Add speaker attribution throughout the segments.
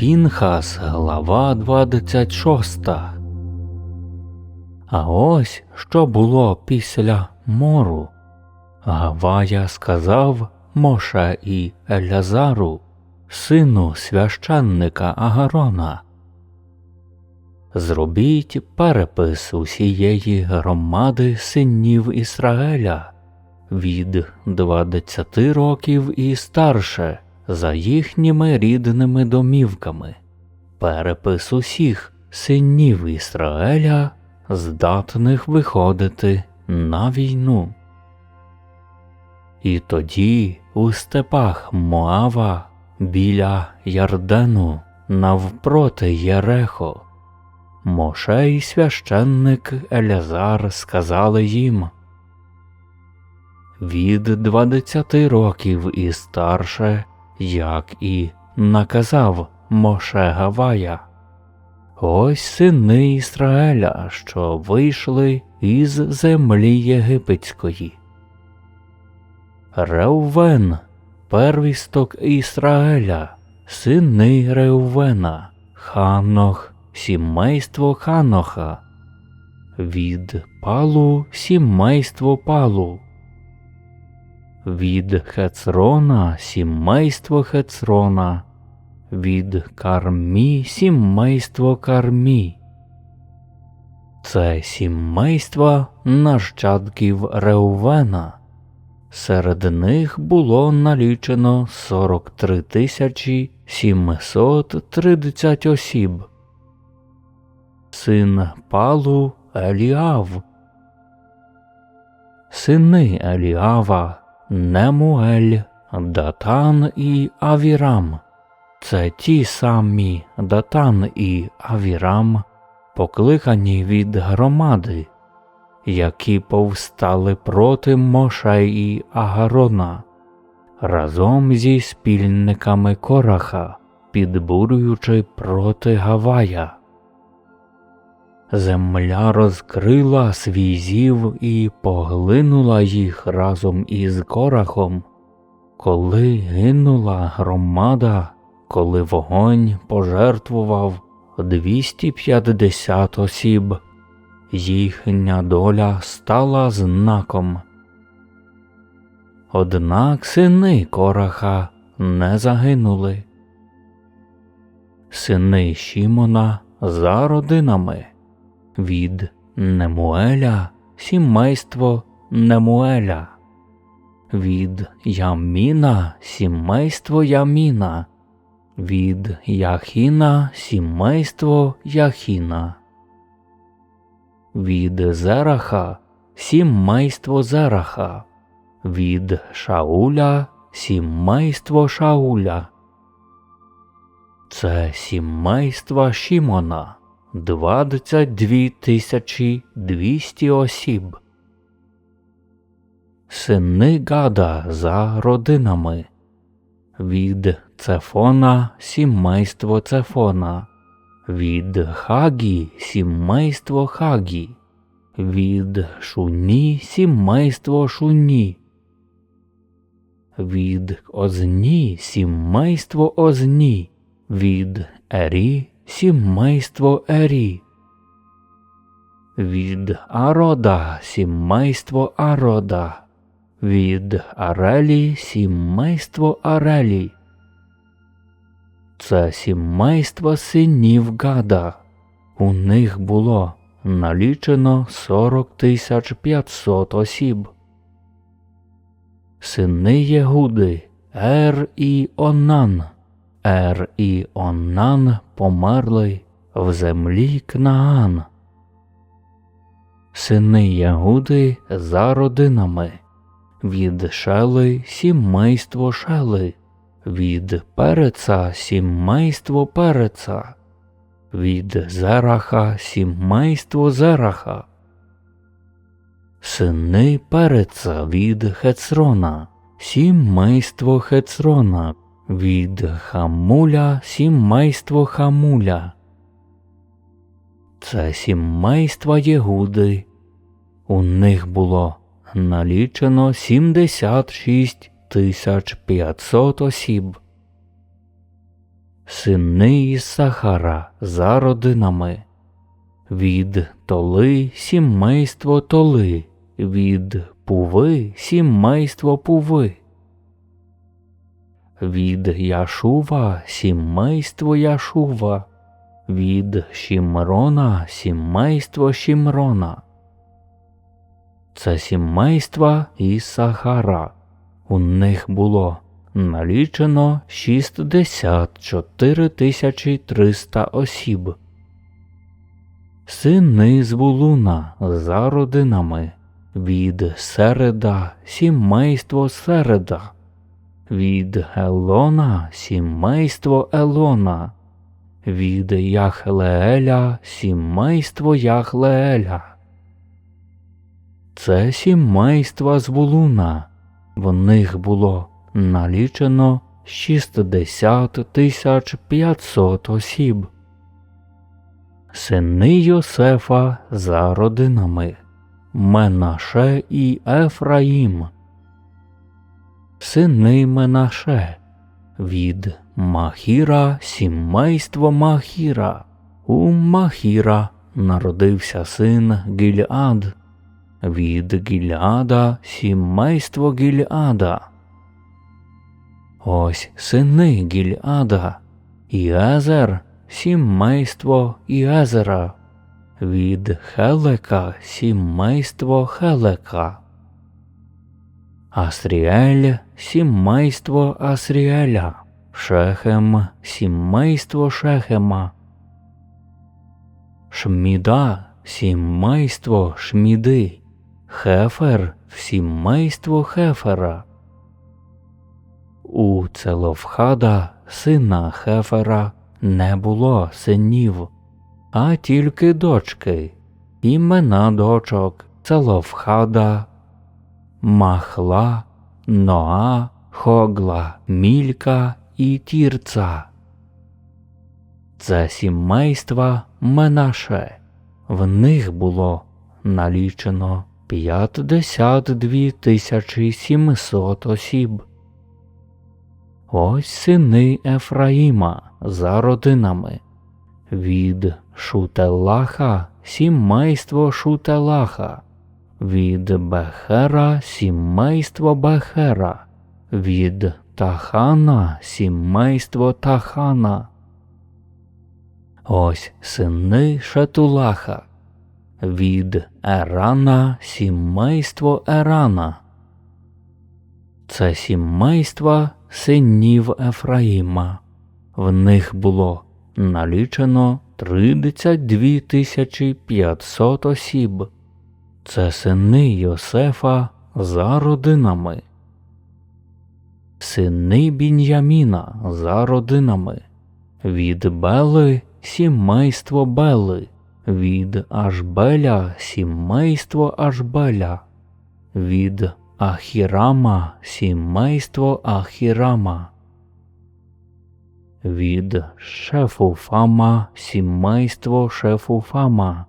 Speaker 1: Пінхас, глава 26. А ось що було після мору. Гавая сказав Моше і Елязару, сину священника Агарона. Зробіть перепис усієї громади синів Ісраеля від двадцяти років і старше за їхніми рідними домівками, перепис усіх синів Ісраеля, здатних виходити на війну. І тоді у степах Моава біля Ярдену навпроти Єрехо. Моше і священник Елязар сказали їм від двадцяти років і старше, як і наказав Моше Гавая. Ось сини Ізраїля, що вийшли із землі єгипетської. Реувен, первісток Ізраїля, сини Реувена, Ханох, сімейство Ханоха, від Палу сімейство Палу, від Хецрона сімейство Хецрона, від Кармі сімейство Кармі. Це сімейства нащадків Реувена. Серед них було налічено 43 тисячі 730 осіб. Син Палу Еліав. Сини Еліава Немуель, Датан і Авірам. Це ті самі Датан і Авірам, покликані від громади, які повстали проти Моше і Агарона разом зі спільниками Кораха, підбурюючи проти Гавая. Земля розкрила свій зів і поглинула їх разом із корахом, коли гинула громада, коли вогонь пожертвував 250 осіб, їхня доля стала знаком. Однак сини Кораха не загинули. Сини Шімона за родинами від Немуеля сімейство Немуеля, від Яміна сімейство Яміна, від Яхіна сімейство Яхіна, від Зераха сімейство Зераха, від Шауля сімейство Шауля. Це сімейство Шімона двадцять дві тисячі двісті осіб. Сини Гада за родинами. Від Цефона сімейство Цефона, від Хагі сімейство Хагі, від Шуні сімейство Шуні, від Озні сімейство Озні, від Ері сімейство Ері. Від Арода сімейство Арода, від Арелі сімейство Арелі. Це сімейство синів Гада. У них було налічено сорок тисяч п'ятсот осіб. Сини Єгуди, Ер і Онан. Ер і Онан померли в землі Кнаан. Сини Ягуди за родинами, від Шели сімейство Шели, від Переца сімейство Переца, від Зераха сімейство Зераха. Сини Переца від Хецрона, сімейство Хецрона від Хамуля сімейство Хамуля. Це сімейства Єгуди. У них було налічено 76 тисяч 500 осіб. сини Ісахара за родинами. Від Толи сімейство Толи, від Пуви сімейство Пуви. Від Яшува сімейство Яшува, від Шімрона сімейство Шімрона. Це сімейства Ісахара. У них було налічено 64 тисячі 300 осіб. Сини Звулуна за родинами від Середа сімейство Середа, від Елона сімейство Елона, від Яхлееля сімейство Яхлееля. Це сімейства Звулуна. В них було налічено 60 тисяч 500 осіб. Сини Йосефа за родинами Менаше і Ефраїм. Сини Менаше від Махіра сімейство Махіра. У Махіра народився син Гільад. Від Гільада сімейство Гільада. Ось сини Гільада, Іезер, сімейство Іезера, від Хелека сімейство Хелека, Асріель сімейство Асріеля, Шехем сімейство Шехема, Шміда сімейство Шміди, Хефер сімейство Хефера. У Целовхада, сина Хефера, не було синів, а тільки дочки, імена дочок Целовхада, Махла, Ноа, Хогла, Мілька і Тірца. Це сімейства Менаше. В них було налічено 52 тисячі 700 осіб. Ось сини Ефраїма за родинами. Від Шутелаха сімейство Шутелаха, від Бехера сімейство Бехера, від Тахана сімейство Тахана. Ось сини Шатулаха, від Ерана сімейство Ерана. Це сімейства синів Ефраїма. В них було налічено 32 тисячі 500 осіб. Це сини Йосефа за родинами. Сини Бін'яміна за родинами. Від Бели сімейство Бели, від Ашбеля сімейство Ашбеля, від Ахірама сімейство Ахірама, від Шефуфама сімейство Шефуфама,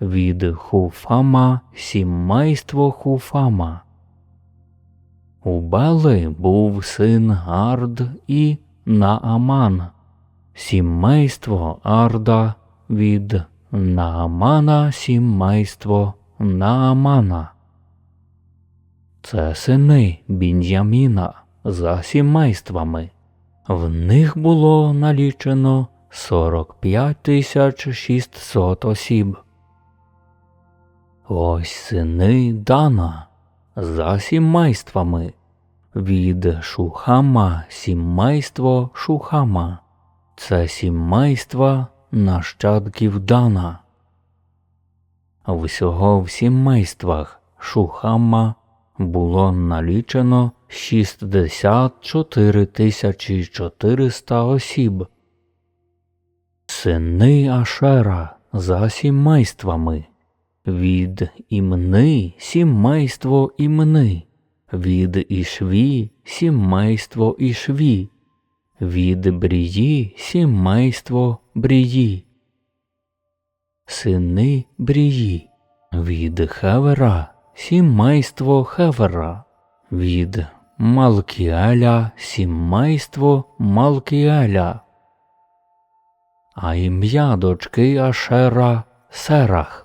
Speaker 1: від Хуфама сімейство Хуфама. У Бели був син Ард і Нааман, сімейство Арда від Наамана сімейство Наамана. Це сини Бін'яміна за сімействами. В них було налічено 45 тисяч 600 осіб. Ось сини Дана за сімействами. Від Шухама сімейство Шухама. Це сімейства нащадків Дана. Всього в сімействах Шухама було налічено 64 тисячі 400 осіб. Сини Ашера за сімействами. Від імни сімейство імни, від ішві сімейство ішві, від брії сімейство брії. Сини брії, від хевера сімейство Хевера, від Малкіаля сімейство Малкіаля, а ім'я дочки Ашера Серах.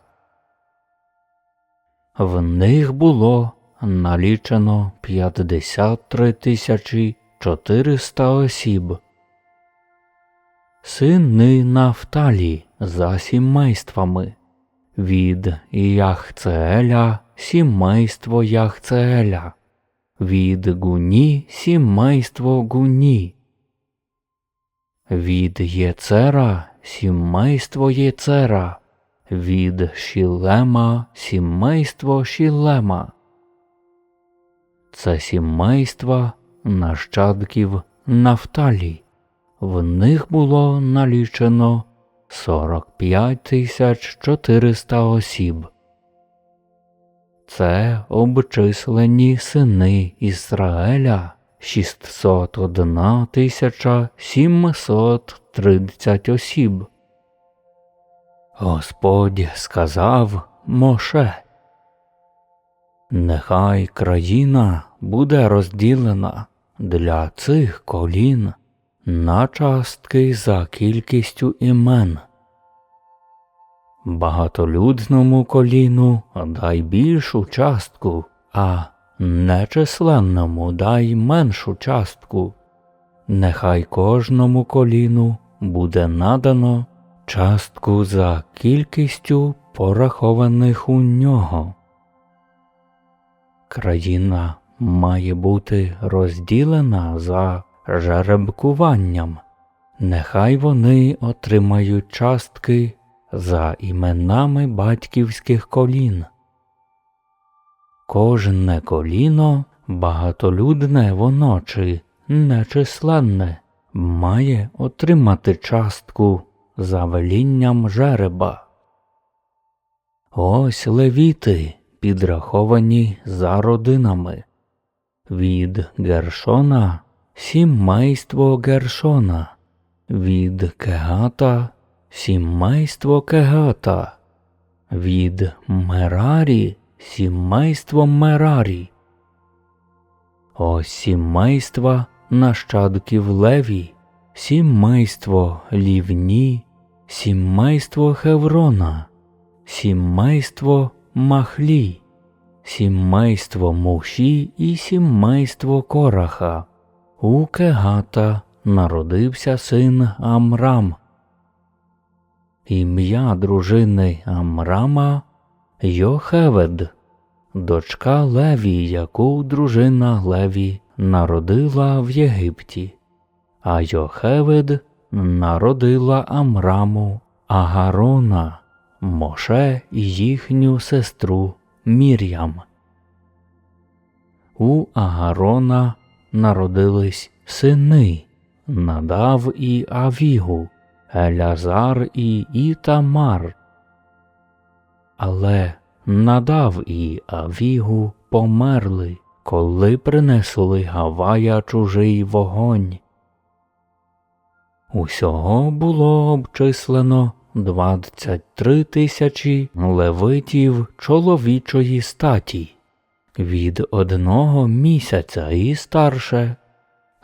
Speaker 1: В них було налічено 53 тисячі 400 осіб. Сини Нафталі за сімействами. Від Яхцееля сімейство Яхцееля, від Гуні сімейство Гуні, від Єцера сімейство Єцера, від Шілема сімейство Шілема. Це сімейства нащадків Нафталі. В них було налічено 45 тисяч 400 осіб. Це обчислені сини Ісраеля 601 тисяча 730 осіб. Господь сказав Моше, Нехай країна буде розділена для цих колін на частки за кількістю імен. Багатолюдному коліну дай більшу частку, а нечисленному дай меншу частку. Нехай кожному коліну буде надано частку за кількістю порахованих у нього. Країна має бути розділена за жеребкуванням. Нехай вони отримають частки за іменами батьківських колін. Кожне коліно багатолюдне воно чи нечисленне має отримати частку за велінням жереба. Ось левіти підраховані за родинами. Від Гершона сімейство Гершона, від Кегата сімейство Кегата, від Мерарі сімейство Мерарі. Ось сімейства нащадків Леві, сімейство Лівні, сімейство Хеврона, сімейство Махлі, сімейство Муші і сімейство Кораха. У Кегата народився син Амрам. Ім'я дружини Амрама Йохевед, дочка Леві, яку дружина Леві народила в Єгипті, а Йохевед народила Амраму Агарона, Моше і їхню сестру Мір'ям. У Агарона народились сини Надав і Авігу, Елязар і Ітамар. Але Надав і Авігу померли, коли принесли Гавая чужий вогонь. Усього було обчислено 23 тисячі левитів чоловічої статі від одного місяця і старше.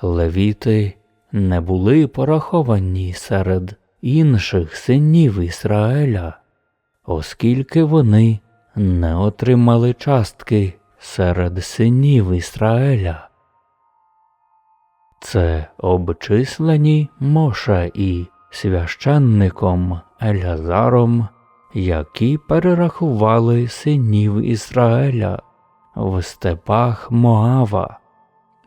Speaker 1: Левіти не були пораховані серед інших синів Ісраїля, оскільки вони не отримали частки серед синів Ісраїля. Це обчислені Моше і священником Елязаром, які перерахували синів Ізраїля в степах Моава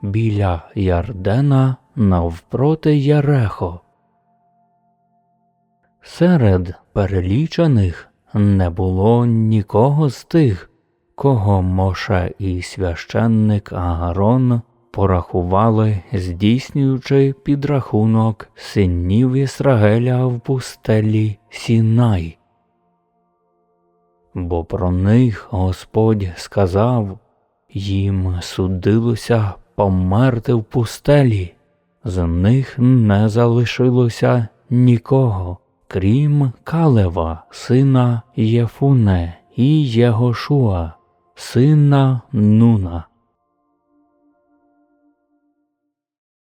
Speaker 1: біля Ярдена навпроти Ярехо. Серед перелічених не було нікого з тих, кого Моше і священник Аарон порахували, здійснюючи підрахунок синів Ісраїля в пустелі Сінай. Бо про них Господь сказав їм судилося померти в пустелі, з них не залишилося нікого, крім Калева, сина Єфуне і Єгошуа, сина Нуна.